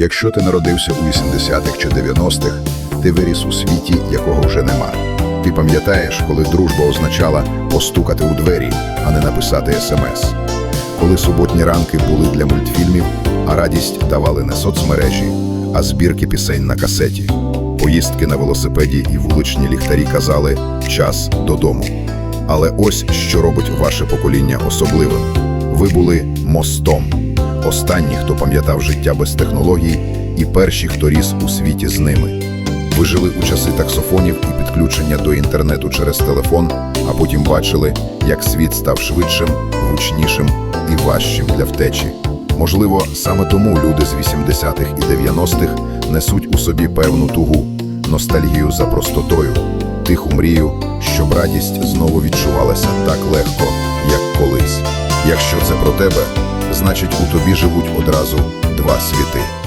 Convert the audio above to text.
Якщо ти народився у 80-х чи 90-х, ти виріс у світі, якого вже нема. Ти пам'ятаєш, коли дружба означала постукати у двері, а не написати смс. Коли суботні ранки були для мультфільмів, а радість давали не соцмережі, а збірки пісень на касеті. Поїздки на велосипеді і вуличні ліхтарі казали час додому. Але ось що робить ваше покоління особливим. Ви були мостом. Останні, хто пам'ятав життя без технологій, і перші, хто ріс у світі з ними. Ви жили у часи таксофонів і підключення до інтернету через телефон, а потім бачили, як світ став швидшим, гучнішим і важчим для втечі. Можливо, саме тому люди з 80-х і 90-х несуть у собі певну тугу, ностальгію за простотою, тиху мрію, щоб радість знову відчувалася так легко, як колись. Якщо це про тебе, значить у тобі живуть одразу два світи.